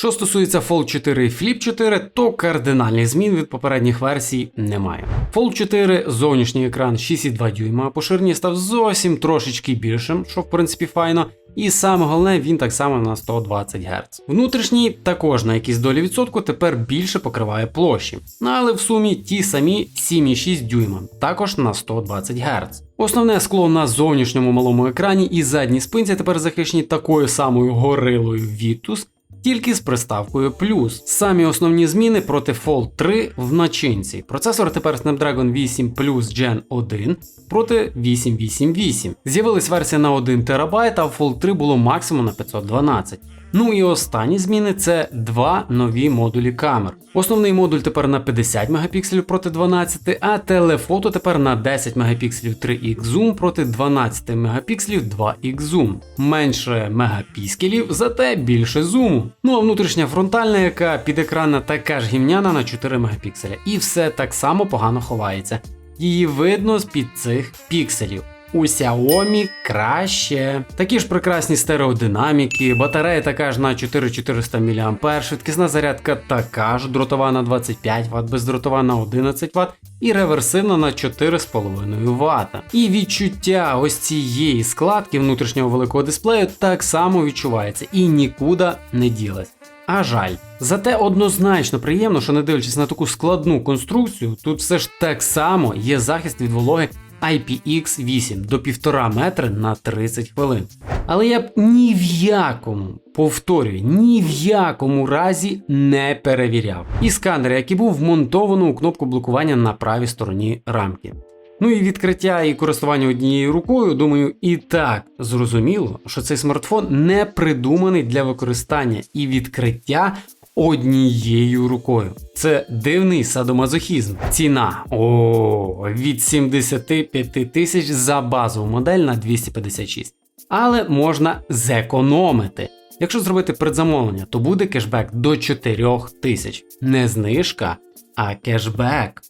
Що стосується Fold 4 і Flip 4, то кардинальних змін від попередніх версій немає. Fold 4 зовнішній екран 6,2 дюйма, по ширині став зовсім трошечки більшим, що в принципі файно. І саме головне, він так само на 120 Гц. Внутрішній також на якісь долі відсотку тепер більше покриває площі, але в сумі ті самі 7,6 дюйма, також на 120 Гц. Основне скло на зовнішньому малому екрані і задній спинці тепер захищені такою самою горилою Vitus, тільки з приставкою плюс. Самі основні зміни проти Fold 3 в начинці. Процесор тепер Snapdragon 8 Plus Gen 1 проти 888. З'явилась версія на 1 ТБ, а в Fold 3 було максимум на 512. Ну і останні зміни це два нові модулі камер. Основний модуль тепер на 50 Мп проти 12, а телефото тепер на 10 Мп 3х зум проти 12 Мп 2х зум. Менше мегапікселів, зате більше зуму. Ну а внутрішня фронтальна, яка підекранна така ж гімняна на 4 Мп. І все так само погано ховається. Її видно з під цих пікселів. У Xiaomi краще. Такі ж прекрасні стереодинаміки, батарея така ж на 4400 мАh, швидкісна зарядка така ж, дротова на 25 Вт, бездротова на 11 Вт і реверсивна на 4,5 Вт. І відчуття ось цієї складки внутрішнього великого дисплею так само відчувається і нікуди не ділась. А жаль. Зате однозначно приємно, що не дивлячись на таку складну конструкцію, тут все ж так само є захист від вологи IPX8 до 1,5 метри на 30 хвилин. Але я б ні в якому, повторюю, ні в якому разі не перевіряв. І сканер, який був вмонтовано у кнопку блокування на правій стороні рамки. Ну і відкриття і користування однією рукою, думаю, і так зрозуміло, що цей смартфон не придуманий для використання і відкриття однією рукою. Це дивний садомазохізм. Ціна о, від 75 тисяч за базову модель на 256. Але можна зекономити. Якщо зробити предзамовлення, то буде кешбек до 4 тисяч. Не знижка, а кешбек.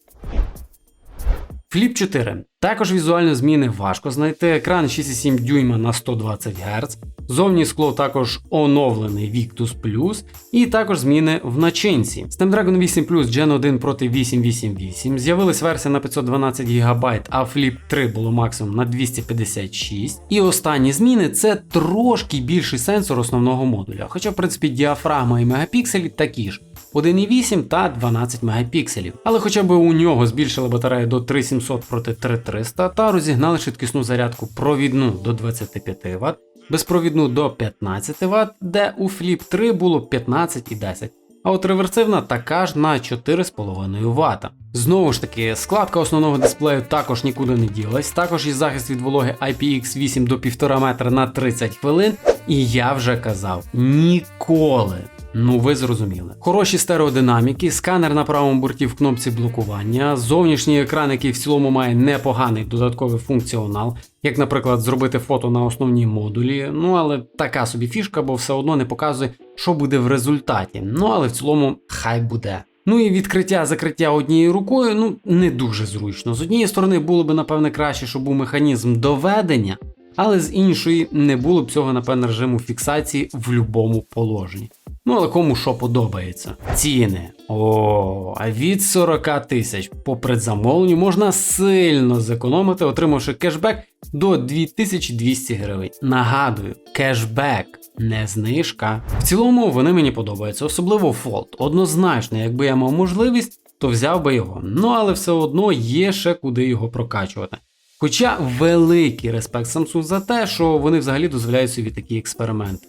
Flip 4. Також візуальні зміни важко знайти. Екран 6,7 дюйма на 120 Гц. Зовні скло також оновлений Victus Plus, і також зміни в начинці. Snapdragon 8 Plus Gen 1 проти 888. З'явилась версія на 512 ГБ, а Flip 3 було максимум на 256. І останні зміни це трошки більший сенсор основного модуля. Хоча, в принципі, діафрагма і мегапікселі такі ж. 1,8 та 12 мегапікселів. Але хоча б у нього збільшили батарею до 3700 проти 3300 та розігнали швидкісну зарядку провідну до 25 Вт, безпровідну до 15 Вт, де у Flip 3 було 15 і 10. А от реверсивна така ж на 4,5 Вт. Знову ж таки, складка основного дисплею також нікуди не ділась, також і захист від вологи IPX8 до 1,5 метра на 30 хвилин. І я вже казав, ніколи Ну, ви зрозуміли. Хороші стереодинаміки, сканер на правому борті в кнопці блокування, зовнішній екран, який в цілому має непоганий додатковий функціонал, як, наприклад, зробити фото на основній модулі. Ну, але така собі фішка, бо все одно не показує, що буде в результаті. Ну, але в цілому хай буде. Ну і відкриття закриття однією рукою ну не дуже зручно. З однієї сторони було б напевне краще, щоб був механізм доведення, але з іншої не було б цього, напевне, режиму фіксації в будь-якому положенні. Ну, але кому що подобається. Ціни. О, а від 40 тисяч по предзамовленню можна сильно зекономити, отримавши кешбек до 2200 гривень. Нагадую, кешбек, не знижка. В цілому вони мені подобаються, особливо Fold. Однозначно, якби я мав можливість, то взяв би його. Ну але все одно є ще куди його прокачувати. Хоча великий респект Samsung за те, що вони взагалі дозволяють собі такі експерименти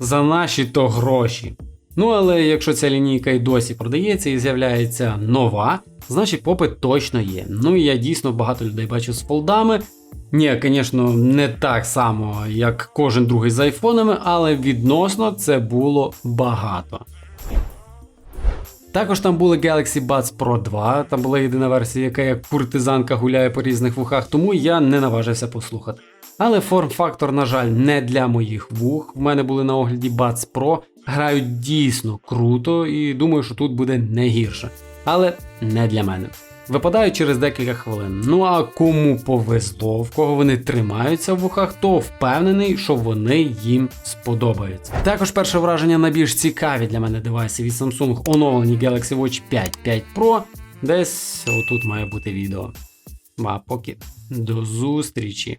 за наші то гроші. Ну але якщо ця лінійка й досі продається і з'являється нова, значить попит точно є. Ну і я дійсно багато людей бачу з фолдами. Ні, звісно, не так само, як кожен другий з айфонами, але відносно це було багато. Також там були Galaxy Buds Pro 2, там була єдина версія, яка як куртизанка гуляє по різних вухах, тому я не наважився послухати. Але форм-фактор, на жаль, не для моїх вух. В мене були на огляді Buds Pro, грають дійсно круто, і думаю, що тут буде не гірше. Але не для мене. Випадають через декілька хвилин. Ну а кому повезло, в кого вони тримаються в вухах, то впевнений, що вони їм сподобаються. Також перше враження на більш цікаві для мене девайси від Samsung оновлені Galaxy Watch 5 5 Pro. Десь отут має бути відео. А поки до зустрічі!